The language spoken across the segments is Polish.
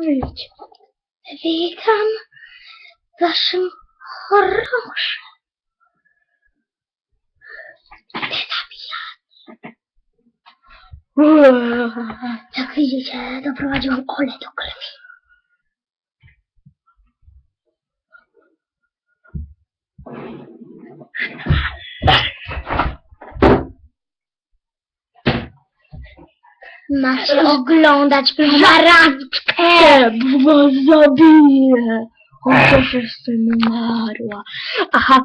Wyjdź. Witam w waszym horrorze. Jak widzicie, doprowadziłam Ole do krwi. Masz oglądać żarantkę. bo go zabiję. Chociaż jestem umarła. Aha.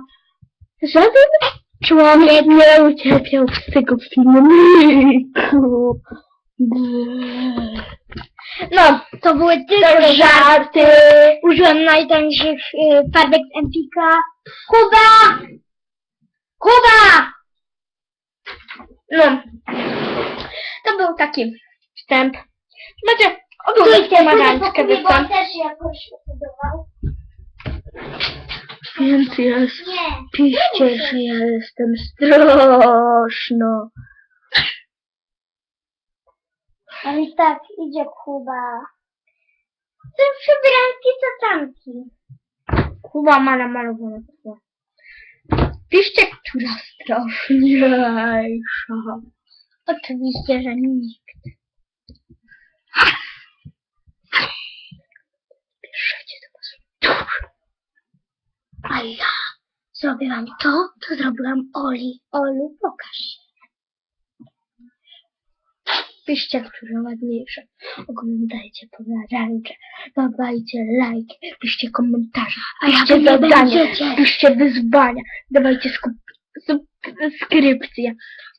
Żaden człowiek nie ucierpiał z tego filmiku. No, to były tylko żarty. Użyłam najtańszych y, farbek z Empika. Kuba! Kuba! No, był taki wstęp. Macie, oglądajcie maranczkę występ. też jakoś podobał. Więc jest. Nie. Piszcie, że ja jestem straszna. Ale i tak idzie Kuba. Te przybranki to tamki. Kuba ma namalowane to. Piszcie, która straszniejsza. Oczywiście, że nikt. Piszecie do was. A ja zrobiłam to, co zrobiłam Oli. Olu, pokaż się. Piszcie, która ładniejsza. Oglądajcie pomarańcze. Dawajcie like. Piszcie komentarze. A jak Piszcie zadania. będziecie, Piszcie wyzwania. Dawajcie skup, subskrypcje.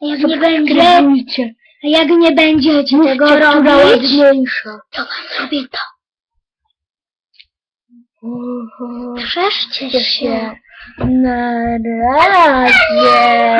a jak nie będzie, Subskrybujcie. a jak nie będziecie Mówcie, tego która robić, ładniejsza. to wam zrobię to. Trzeszcie się. Na razie.